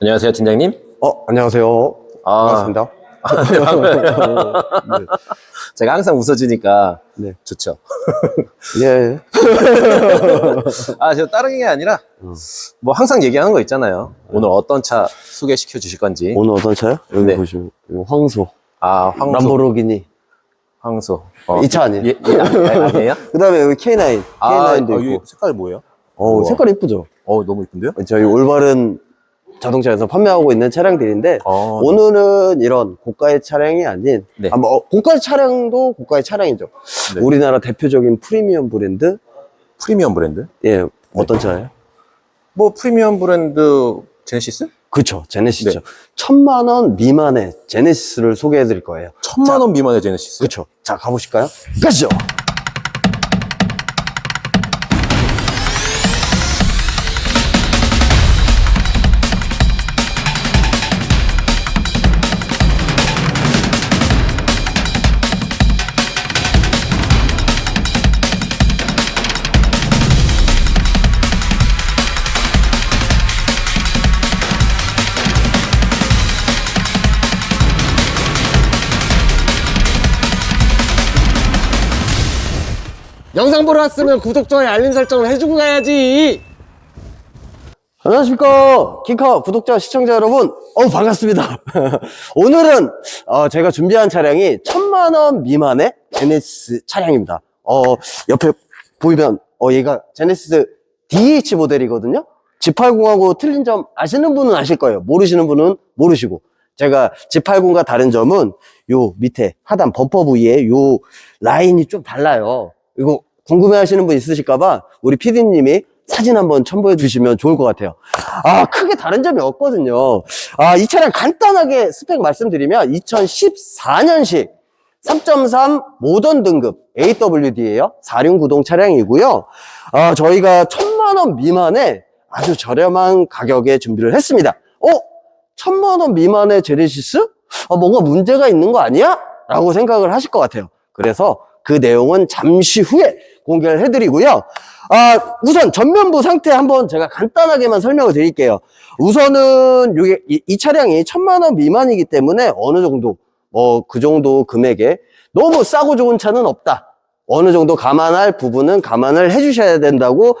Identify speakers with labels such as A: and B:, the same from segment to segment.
A: 안녕하세요, 팀장님.
B: 어, 안녕하세요.
A: 아,
B: 반갑습니다.
A: 네, 반가워요. 제가 항상 웃어주니까
B: 네.
A: 좋죠.
B: 예.
A: 아, 저 다른 게 아니라
B: 음.
A: 뭐 항상 얘기하는 거 있잖아요. 오늘 어떤 차 소개시켜 주실 건지.
B: 오늘 어떤 차요? 여기
A: 네.
B: 보시면 이거 황소,
A: 아, 황소.
B: 람보르기니.
A: 황소. 어,
B: 이 차 아니에요?
A: 예, 예, 아, 아니에요?
B: 그다음에 여기 K9,
A: 아,
B: K9도
A: 어,
B: 있고.
A: 이 색깔 뭐예요?
B: 어,
A: 우와.
B: 색깔 이쁘죠?
A: 어, 너무 이쁜데요?
B: 저희 올바른 자동차에서 판매하고 있는 차량들인데
A: 어,
B: 오늘은 이런 고가의 차량이 아닌
A: 네.
B: 아, 뭐 고가의 차량도 고가의 차량이죠.
A: 네.
B: 우리나라 대표적인 프리미엄 브랜드
A: 프리미엄 브랜드?
B: 예 어떤 차예요?
A: 뭐 프리미엄 브랜드 제네시스?
B: 그쵸 제네시스죠.
A: 네.
B: 천만 원 미만의 제네시스를 소개해 드릴 거예요.
A: 천만 원 미만의 제네시스.
B: 그쵸 자 가보실까요? 가시죠.
C: 영상 보러 왔으면 구독, 좋아요, 알림 설정을 해주고 가야지.
B: 안녕하십니까 키카 구독자 시청자 여러분. 어 반갑습니다. 오늘은 어, 제가 준비한 차량이 천만 원 미만의 제네시스 차량입니다. 어 옆에 보이면 어 얘가 제네시스 DH 모델이거든요? G80하고 틀린 점 아시는 분은 아실 거예요. 모르시는 분은 모르시고. 제가 G80과 다른 점은 요 밑에 하단 범퍼 부위에 요 라인이 좀 달라요. 이거 궁금해 하시는 분 있으실까봐 우리 PD님이 사진 한번 첨부해 주시면 좋을 것 같아요. 아, 크게 다른 점이 없거든요. 아, 이 차량 간단하게 스펙 말씀드리면 2014년식 3.3 모던 등급 AWD예요. 4륜 구동 차량이고요. 아, 저희가 천만 원 미만의 아주 저렴한 가격에 준비를 했습니다. 어? 천만 원 미만의 제네시스? 아, 뭔가 문제가 있는 거 아니야? 라고 생각을 하실 것 같아요. 그래서 그 내용은 잠시 후에 공개를 해드리고요. 아, 우선 전면부 상태 한번 제가 간단하게만 설명을 드릴게요. 우선은 이게 이, 이 차량이 천만 원 미만이기 때문에 어느 정도 뭐그 정도 금액에 너무 싸고 좋은 차는 없다. 어느 정도 감안할 부분은 감안을 해주셔야 된다고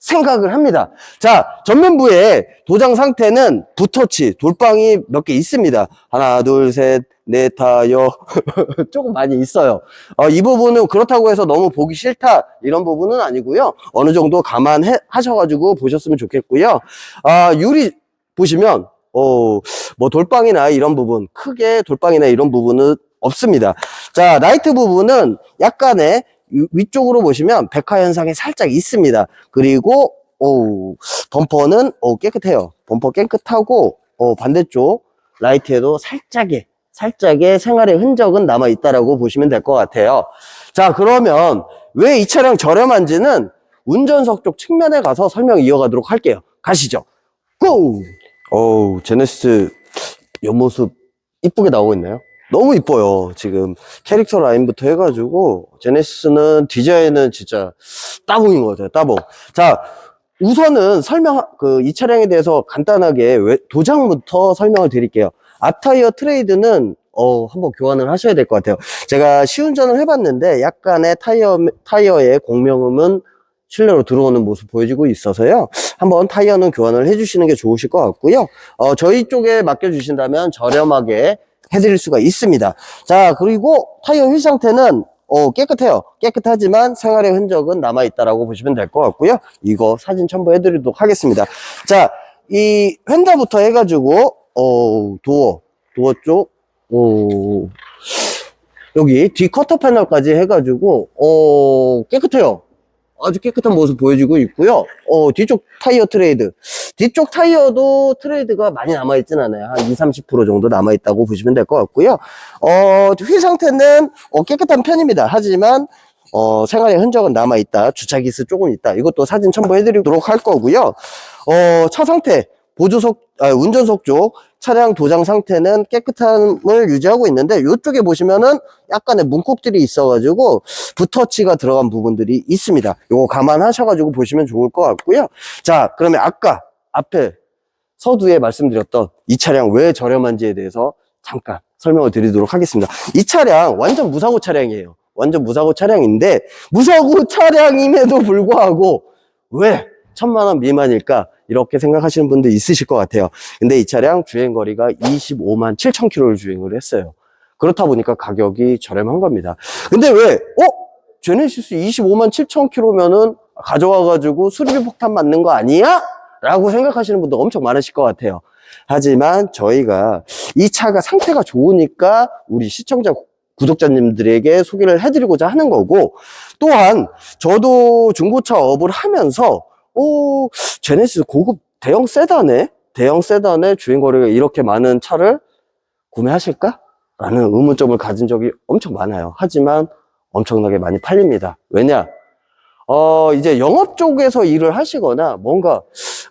B: 생각을 합니다. 자, 전면부에 도장 상태는 붓터치, 돌방이 몇 개 있습니다. 하나, 둘, 셋, 넷, 다, 여. 조금 많이 있어요. 어, 이 부분은 그렇다고 해서 너무 보기 싫다. 이런 부분은 아니고요. 어느 정도 감안해, 하셔가지고 보셨으면 좋겠고요. 아, 유리 보시면, 어, 뭐 돌방이나 이런 부분, 크게 돌방이나 이런 부분은 없습니다. 자, 라이트 부분은 약간의 위- 위쪽으로 보시면 백화 현상이 살짝 있습니다. 그리고 오, 범퍼는 어, 깨끗해요. 범퍼 깨끗하고 어, 반대쪽 라이트에도 살짝의 살짝의 생활의 흔적은 남아 있다라고 보시면 될 것 같아요. 자, 그러면 왜 이 차량 저렴한지는 운전석 쪽 측면에 가서 설명 이어가도록 할게요. 가시죠. 고! 어우, 제네시스 옆모습 이쁘게 나오고 있나요? 너무 이뻐요. 지금 캐릭터 라인부터 해가지고 제네시스는 디자인은 진짜 따봉인 것 같아요. 따봉. 자, 우선은 설명 그 이 차량에 대해서 간단하게 왜- 도장부터 설명을 드릴게요. 앞타이어 트레이드는 어 한번 교환을 하셔야 될 것 같아요. 제가 시운전을 해봤는데 약간의 타이어 타이어의 공명음은 실내로 들어오는 모습 보여지고 있어서요. 한번 타이어는 교환을 해주시는 게 좋으실 것 같고요. 어, 저희 쪽에 맡겨주신다면 저렴하게 해드릴 수가 있습니다. 자, 그리고 타이어 휠 상태는 어, 깨끗해요. 깨끗하지만 생활의 흔적은 남아있다라고 보시면 될 것 같고요. 이거 사진 첨부해드리도록 하겠습니다. 자, 이 휀다부터 해가지고, 어, 도어, 도어 쪽, 어, 여기 뒤 커터 패널까지 해가지고, 어, 깨끗해요. 아주 깨끗한 모습 보여지고 있고요. 어, 뒤쪽 타이어 트레이드. 뒤쪽 타이어도 트레이드가 많이 남아있진 않아요. 한 20, 30% 정도 남아있다고 보시면 될 것 같고요. 어, 휠 상태는 어, 깨끗한 편입니다. 하지만, 어, 생활의 흔적은 남아있다. 주차기스 조금 있다. 이것도 사진 첨부해드리도록 할 거고요. 어, 차 상태. 보조석, 아, 운전석 쪽 차량 도장 상태는 깨끗함을 유지하고 있는데 이쪽에 보시면은 약간의 문콕들이 있어가지고 붓터치가 들어간 부분들이 있습니다. 요거 감안하셔가지고 보시면 좋을 것 같고요. 자, 그러면 아까 앞에 서두에 말씀드렸던 이 차량 왜 저렴한지에 대해서 잠깐 설명을 드리도록 하겠습니다. 이 차량 완전 무사고 차량이에요. 완전 무사고 차량인데 무사고 차량임에도 불구하고 왜 천만 원 미만일까 이렇게 생각하시는 분들 있으실 것 같아요. 근데 이 차량 주행 거리가 25만 7천 킬로를 주행을 했어요. 그렇다 보니까 가격이 저렴한 겁니다. 근데 왜 어? 제네시스 25만 7천 킬로면은 가져와가지고 수리비 폭탄 맞는 거 아니야? 라고 생각하시는 분도 엄청 많으실 것 같아요. 하지만 저희가 이 차가 상태가 좋으니까 우리 시청자 구독자님들에게 소개를 해드리고자 하는 거고 또한 저도 중고차 업을 하면서 오 제네시스 고급 대형 세단에 대형 세단에 주행거리가 이렇게 많은 차를 구매하실까? 라는 의문점을 가진 적이 엄청 많아요. 하지만 엄청나게 많이 팔립니다. 왜냐? 어, 이제 영업 쪽에서 일을 하시거나 뭔가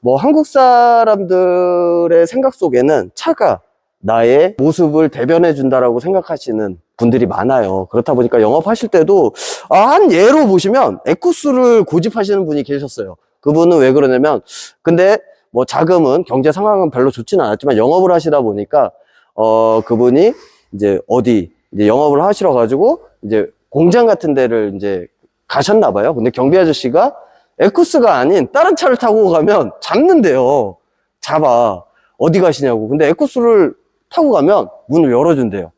B: 뭐 한국 사람들의 생각 속에는 차가 나의 모습을 대변해 준다라고 생각하시는 분들이 많아요. 그렇다 보니까 영업하실 때도 아, 한 예로 보시면 에쿠스를 고집하시는 분이 계셨어요. 그분은 왜 그러냐면 근데 뭐 자금은 경제 상황은 별로 좋지는 않았지만 영업을 하시다 보니까 어 그분이 이제 어디 이제 영업을 하시러 가지고 이제 공장 같은 데를 이제 가셨나 봐요. 근데 경비 아저씨가 에쿠스가 아닌 다른 차를 타고 가면 잡는데요. 잡아. 어디 가시냐고. 근데 에쿠스를 타고 가면 문을 열어준대요.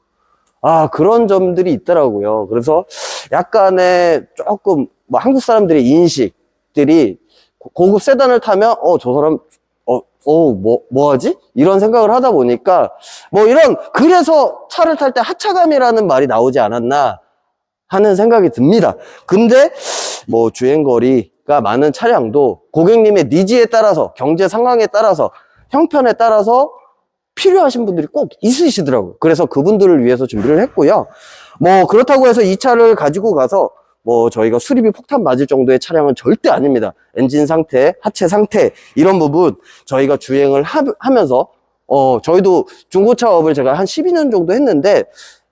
B: 아, 그런 점들이 있더라고요. 그래서 약간의 조금 뭐 한국 사람들의 인식들이 고- 고급 세단을 타면 어, 저 사람 어, 어, 뭐, 뭐 하지? 이런 생각을 하다 보니까 뭐 이런 그래서 차를 탈 때 하차감이라는 말이 나오지 않았나 하는 생각이 듭니다. 근데 뭐 주행거리가 많은 차량도 고객님의 니즈에 따라서 경제 상황에 따라서 형편에 따라서 필요하신 분들이 꼭 있으시더라고요. 그래서 그분들을 위해서 준비를 했고요. 뭐 그렇다고 해서 이 차를 가지고 가서 뭐 저희가 수리비 폭탄 맞을 정도의 차량은 절대 아닙니다. 엔진 상태, 하체 상태 이런 부분 저희가 주행을 하, 하면서 어 저희도 중고차업을 제가 한 12년 정도 했는데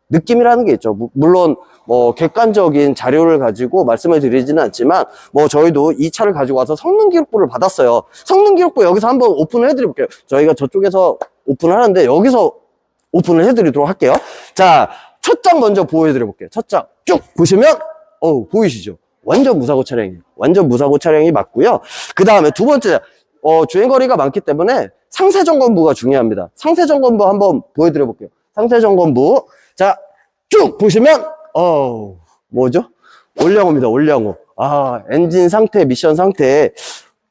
B: 느낌이라는 게 있죠. 무- 물론 뭐 객관적인 자료를 가지고 말씀을 드리지는 않지만 뭐 저희도 이 차를 가지고 와서 성능 기록부를 받았어요. 성능 기록부 여기서 한번 오픈을 해드릴게요. 저희가 저쪽에서 오픈을 하는데 여기서 오픈을 해드리도록 할게요. 자, 첫 장 먼저 보여드려 볼게요. 첫 장 쭉 보시면 어 보이시죠? 완전 무사고 차량이에요. 완전 무사고 차량이 맞고요. 그 다음에 두 번째 어, 주행거리가 많기 때문에 상세 점검부가 중요합니다. 상세 점검부 한번 보여드려 볼게요. 상세 점검부 자 쭉 보시면 어 뭐죠? 올량호입니다. 올량호. 아 엔진 상태, 미션 상태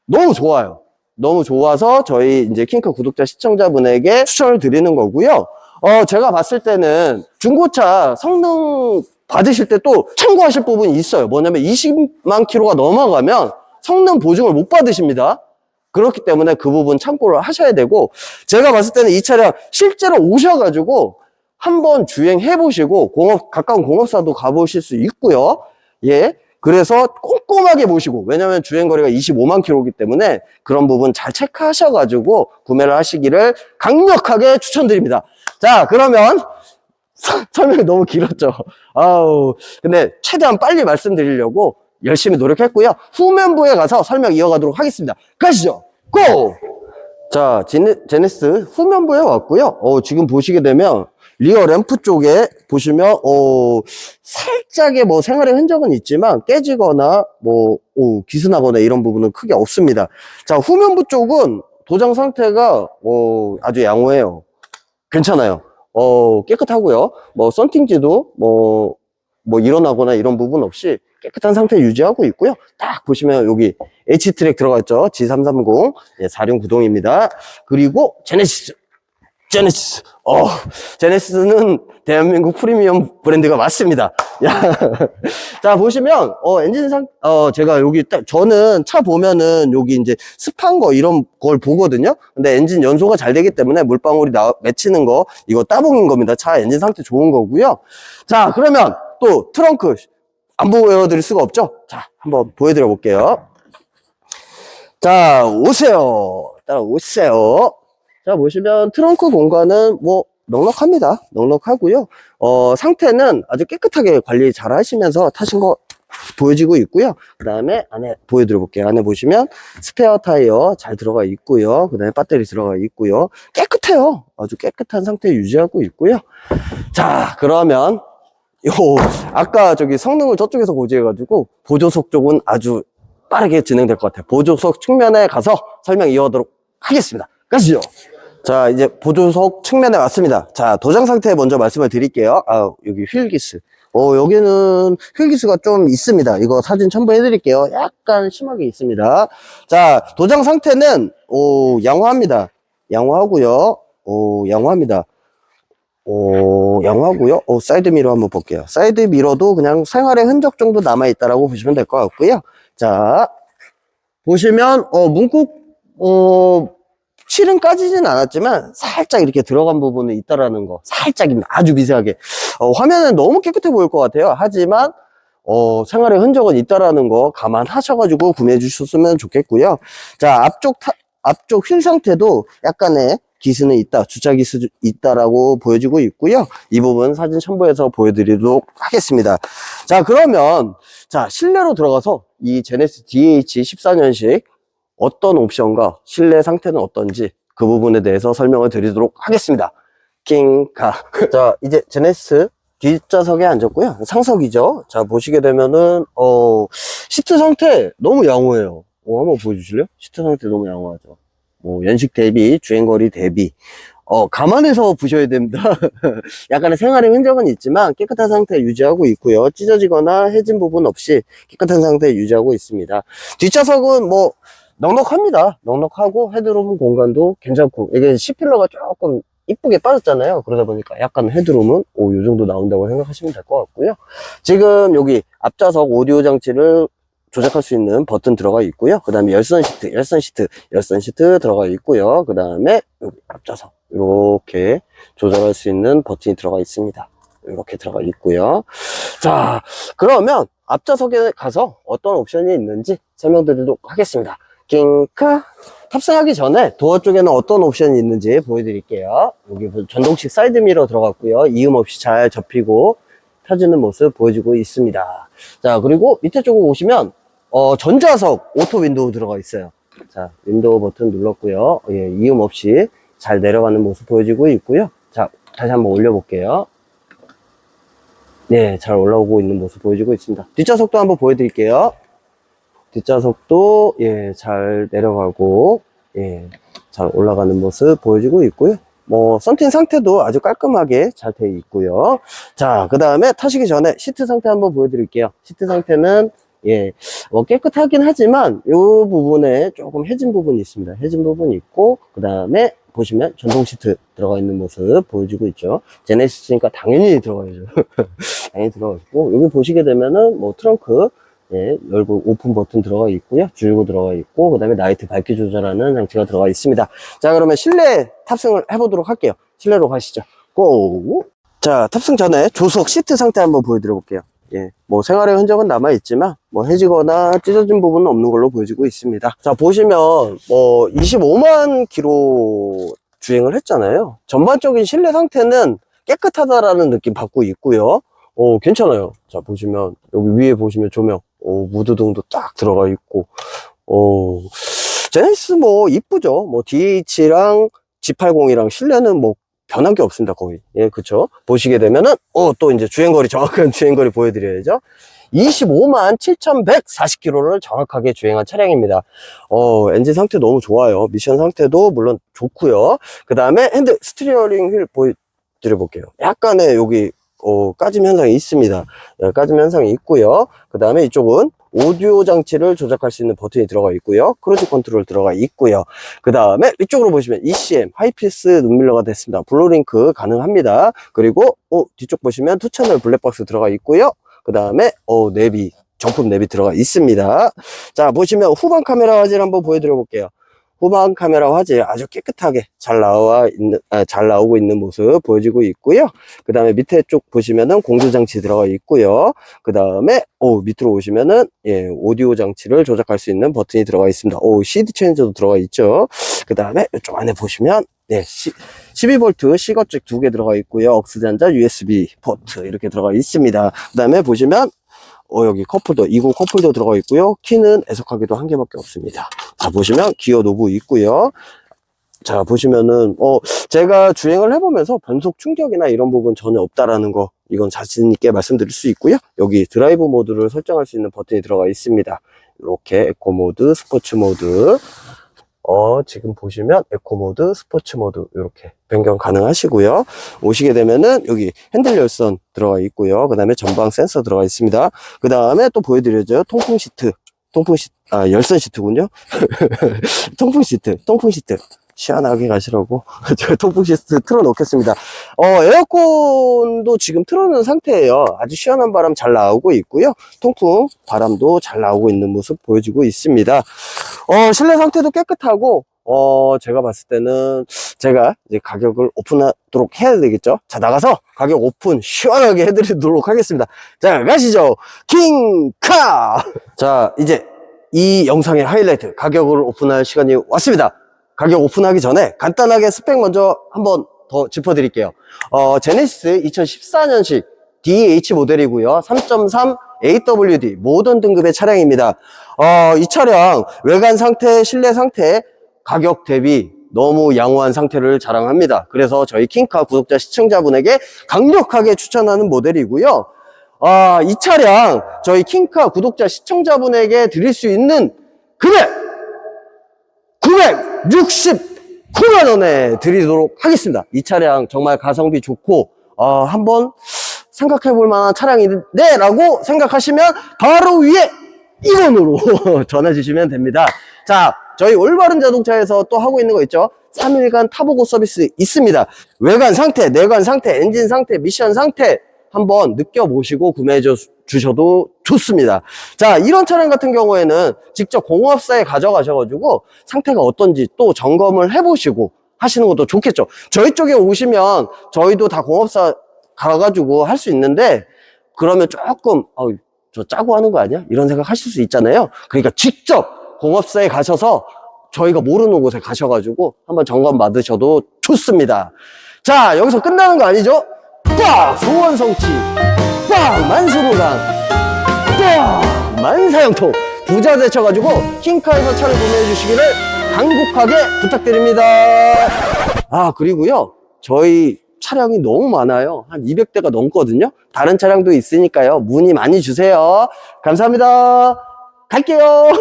B: 너무 좋아요. 너무 좋아서 저희 이제 킹크 구독자 시청자분에게 추천을 드리는 거고요. 어 제가 봤을 때는 중고차 성능 받으실 때 또 참고하실 부분이 있어요. 뭐냐면 20만 킬로가 넘어가면 성능 보증을 못 받으십니다. 그렇기 때문에 그 부분 참고를 하셔야 되고 제가 봤을 때는 이 차량 실제로 오셔가지고 한번 주행해 보시고 공업 가까운 공업사도 가보실 수 있고요. 예. 그래서 꼼꼼하게 보시고 왜냐면 주행 거리가 25만 킬로이기 때문에 그런 부분 잘 체크하셔가지고 구매를 하시기를 강력하게 추천드립니다. 자 그러면 서- 설명이 너무 길었죠. 아우 근데 최대한 빨리 말씀드리려고 열심히 노력했고요. 후면부에 가서 설명 이어가도록 하겠습니다. 가시죠. 고! 자, 제네, 제네스 후면부에 왔고요. 어, 지금 보시게 되면 리어 램프 쪽에 보시면 어, 살짝의 뭐 생활의 흔적은 있지만 깨지거나 뭐 오, 기스나거나 이런 부분은 크게 없습니다. 자, 후면부 쪽은 도장 상태가 어, 아주 양호해요. 괜찮아요. 어, 깨끗하고요. 뭐 썬팅지도 뭐, 뭐 일어나거나 이런 부분 없이 깨끗한 상태 유지하고 있고요. 딱 보시면 여기 H트랙 들어가 있죠. G330 예, 4륜 구동입니다. 그리고 제네시스 제네시스 어 제네시스는 대한민국 프리미엄 브랜드가 맞습니다. 야. 자 보시면 어 엔진 상 어 제가 여기 딱 저는 차 보면은 여기 이제 습한 거 이런 걸 보거든요. 근데 엔진 연소가 잘 되기 때문에 물방울이 나 맺히는 거 이거 따봉인 겁니다. 차 엔진 상태 좋은 거고요. 자 그러면 또 트렁크 안 보여드릴 수가 없죠? 자, 한번 보여드려 볼게요. 자, 오세요. 따라오세요. 자, 보시면 트렁크 공간은 뭐, 넉넉합니다. 넉넉하고요. 어, 상태는 아주 깨끗하게 관리 잘 하시면서 타신 거 보여지고 있고요. 그 다음에 안에 보여드려 볼게요. 안에 보시면 스페어 타이어 잘 들어가 있고요. 그 다음에 배터리 들어가 있고요. 깨끗해요. 아주 깨끗한 상태 유지하고 있고요. 자, 그러면 요 아까 저기 성능을 저쪽에서 고지해가지고 보조석 쪽은 아주 빠르게 진행될 것 같아요. 보조석 측면에 가서 설명 이어가도록 하겠습니다. 가시죠. 자, 이제 보조석 측면에 왔습니다. 자, 도장 상태 먼저 말씀을 드릴게요. 아, 여기 휠기스. 어, 여기는 휠기스가 좀 있습니다. 이거 사진 첨부해 드릴게요. 약간 심하게 있습니다. 자, 도장 상태는, 오, 양호합니다. 양호하고요. 오, 양호합니다. 오, 양호하고요. 오, 사이드 미러 한번 볼게요. 사이드 미러도 그냥 생활의 흔적 정도 남아있다라고 보시면 될 것 같고요. 자, 보시면, 어, 문콕, 어, 실은 까지진 않았지만, 살짝 이렇게 들어간 부분이 있다라는 거. 살짝입니다. 아주 미세하게. 어, 화면은 너무 깨끗해 보일 것 같아요. 하지만, 어, 생활의 흔적은 있다라는 거 감안하셔가지고 구매해 주셨으면 좋겠고요. 자, 앞쪽 타, 앞쪽 휠 상태도 약간의 기스는 있다, 주차 기스 있다라고 보여지고 있고요. 이 부분 사진 첨부해서 보여드리도록 하겠습니다. 자, 그러면, 자, 실내로 들어가서 이 제네스 DH 14년식 어떤 옵션과 실내 상태는 어떤지 그 부분에 대해서 설명을 드리도록 하겠습니다. 킹카. 자, 이제 제네스 뒷좌석에 앉았고요. 상석이죠. 자, 보시게 되면은, 어, 시트 상태 너무 양호해요. 어, 한번 보여주실래요? 시트 상태 너무 양호하죠. 뭐, 연식 대비, 주행거리 대비. 어, 감안해서 보셔야 됩니다. 약간의 생활의 흔적은 있지만 깨끗한 상태 유지하고 있고요. 찢어지거나 해진 부분 없이 깨끗한 상태 유지하고 있습니다. 뒷좌석은 뭐, 넉넉합니다. 넉넉하고 헤드룸 공간도 괜찮고 이게 C필러가 조금 이쁘게 빠졌잖아요. 그러다 보니까 약간 헤드룸은 오, 요 정도 나온다고 생각하시면 될 것 같고요. 지금 여기 앞좌석 오디오 장치를 조작할 수 있는 버튼 들어가 있고요. 그 다음에 열선 시트, 열선 시트, 열선 시트 들어가 있고요. 그 다음에 여기 앞좌석 이렇게 조절할 수 있는 버튼이 들어가 있습니다. 이렇게 들어가 있고요. 자, 그러면 앞좌석에 가서 어떤 옵션이 있는지 설명드리도록 하겠습니다. 낑카 탑승하기 전에 도어 쪽에는 어떤 옵션이 있는지 보여드릴게요. 여기 뭐 전동식 사이드 미러 들어갔고요. 이음 없이 잘 접히고 펴지는 모습 보여주고 있습니다. 자, 그리고 밑에 쪽으로 오시면 어, 전자석 오토 윈도우 들어가 있어요. 자, 윈도우 버튼 눌렀고요. 예, 이음 없이 잘 내려가는 모습 보여지고 있고요. 자, 다시 한번 올려볼게요. 네, 잘 올라오고 있는 모습 보여지고 있습니다. 뒷좌석도 한번 보여드릴게요. 뒷좌석도 예, 잘 내려가고 예, 잘 올라가는 모습 보여지고 있고요. 뭐 썬팅 상태도 아주 깔끔하게 잘 돼 있고요. 자, 그 다음에 타시기 전에 시트 상태 한번 보여드릴게요. 시트 상태는 예, 뭐 깨끗하긴 하지만 이 부분에 조금 해진 부분이 있습니다. 해진 부분이 있고 그 다음에 보시면 전동 시트 들어가 있는 모습 보여지고 있죠. 제네시스니까 당연히 들어가야죠. 당연히 들어가 있고 여기 보시게 되면은 뭐 트렁크 예, 열고 오픈 버튼 들어가 있고요. 줄고 들어가 있고 그 다음에 나이트 밝기 조절하는 장치가 들어가 있습니다. 자, 그러면 실내 탑승을 해보도록 할게요. 실내로 가시죠. 고! 자, 탑승 전에 조석 시트 상태 한번 보여드려 볼게요. 예, 뭐 생활의 흔적은 남아 있지만 뭐 해지거나 찢어진 부분은 없는 걸로 보여지고 있습니다. 자, 보시면 뭐 25만 킬로 주행을 했잖아요. 전반적인 실내 상태는 깨끗하다라는 느낌 받고 있고요. 어, 괜찮아요. 자, 보시면, 여기 위에 보시면 조명, 어, 무드등도 딱 들어가 있고, 어, 제네시스 뭐, 이쁘죠? 뭐, DH랑 G80이랑 실내는 뭐, 변한 게 없습니다, 거의. 예, 그쵸? 보시게 되면은, 어, 또 이제 주행거리, 정확한 주행거리 보여드려야죠. 25만 7,140km를 정확하게 주행한 차량입니다. 어, 엔진 상태 너무 좋아요. 미션 상태도 물론 좋고요. 그 다음에 핸드 스티어링 휠 보여드려볼게요. 약간의 여기 어, 까짐 현상이 있습니다. 예, 까짐 현상이 있고요. 그 다음에 이쪽은 오디오 장치를 조작할 수 있는 버튼이 들어가 있고요. 크루즈 컨트롤 들어가 있고요. 그 다음에 이쪽으로 보시면 ECM 하이피스 눈밀러가 됐습니다. 블루링크 가능합니다. 그리고 어, 뒤쪽 보시면 투 채널 블랙박스 들어가 있고요. 그 다음에 어, 내비 정품 내비 들어가 있습니다. 자 보시면 후방 카메라 화질 한번 보여드려 볼게요. 후방 카메라 화질 아주 깨끗하게 잘 나와 있는, 아, 잘 나오고 있는 모습 보여지고 있고요. 그 다음에 밑에 쪽 보시면은 공조 장치 들어가 있고요. 그 다음에, 오, 밑으로 오시면은, 예, 오디오 장치를 조작할 수 있는 버튼이 들어가 있습니다. 오, CD 체인저도 들어가 있죠. 그 다음에 이쪽 안에 보시면, 네, 12V 시거잭 두 개 들어가 있고요. 억스 잔자 USB 포트 이렇게 들어가 있습니다. 그 다음에 보시면, 어, 여기 컵홀더, 20 컵홀더 들어가 있고요. 키는 애석하게도 한 개밖에 없습니다. 자, 보시면 기어 노브 있고요. 자, 보시면은, 어, 제가 주행을 해보면서 변속 충격이나 이런 부분 전혀 없다라는 거, 이건 자신있게 말씀드릴 수 있고요. 여기 드라이브 모드를 설정할 수 있는 버튼이 들어가 있습니다. 이렇게 에코 모드, 스포츠 모드, 어, 지금 보시면 에코 모드, 스포츠 모드 이렇게 변경 가능하시고요. 오시게 되면은 여기 핸들 열선 들어가 있고요. 그 다음에 전방 센서 들어가 있습니다. 그 다음에 또 보여드려줘요. 통풍 시트. 통풍 시트, 아, 열선 시트군요. 통풍 시트, 통풍 시트. 시원하게 가시라고 제가 통풍 시트 틀어놓겠습니다. 어, 에어컨도 지금 틀어놓은 상태예요. 아주 시원한 바람 잘 나오고 있고요. 통풍 바람도 잘 나오고 있는 모습 보여주고 있습니다. 어, 실내 상태도 깨끗하고, 어, 제가 봤을 때는 제가 이제 가격을 오픈하도록 해야 되겠죠? 자, 나가서 가격 오픈 시원하게 해드리도록 하겠습니다. 자, 가시죠. 킹카! 자, 이제 이 영상의 하이라이트, 가격을 오픈할 시간이 왔습니다. 가격 오픈하기 전에 간단하게 스펙 먼저 한번 더 짚어드릴게요. 어, 제네시스 2014년식 DH 모델이고요. 3.3 AWD 모던 등급의 차량입니다. 어, 이 차량 외관 상태, 실내 상태 가격 대비 너무 양호한 상태를 자랑합니다. 그래서 저희 킹카 구독자 시청자분에게 강력하게 추천하는 모델이고요. 아, 이 차량 저희 킹카 구독자 시청자분에게 드릴 수 있는 금액 969만 원에 드리도록 하겠습니다. 이 차량 정말 가성비 좋고 어, 한번 생각해 볼 만한 차량인데 라고 생각하시면 바로 위에 1원으로 전화 주시면 됩니다. 자, 저희 올바른 자동차에서 또 하고 있는 거 있죠? 3일간 타보고 서비스 있습니다. 외관 상태, 내관 상태, 엔진 상태, 미션 상태 한번 느껴보시고 구매해 주- 주셔도 좋습니다. 자, 이런 차량 같은 경우에는 직접 공업사에 가져가셔가지고 상태가 어떤지 또 점검을 해보시고 하시는 것도 좋겠죠. 저희 쪽에 오시면 저희도 다 공업사 가가지고 할 수 있는데 그러면 조금 어, 저 짜고 하는 거 아니야? 이런 생각 하실 수 있잖아요. 그러니까 직접 공업사에 가셔서 저희가 모르는 곳에 가셔가지고 한번 점검 받으셔도 좋습니다. 자, 여기서 끝나는 거 아니죠? 빡! 소원 성취! 빡! 만수무강! 빡! 만사형통! 부자 되셔가지고 킹카에서 차를 구매해 주시기를 간곡하게 부탁드립니다. 아, 그리고요. 저희 차량이 너무 많아요. 한 200대가 넘거든요. 다른 차량도 있으니까요. 문의 많이 주세요. 감사합니다. 갈게요.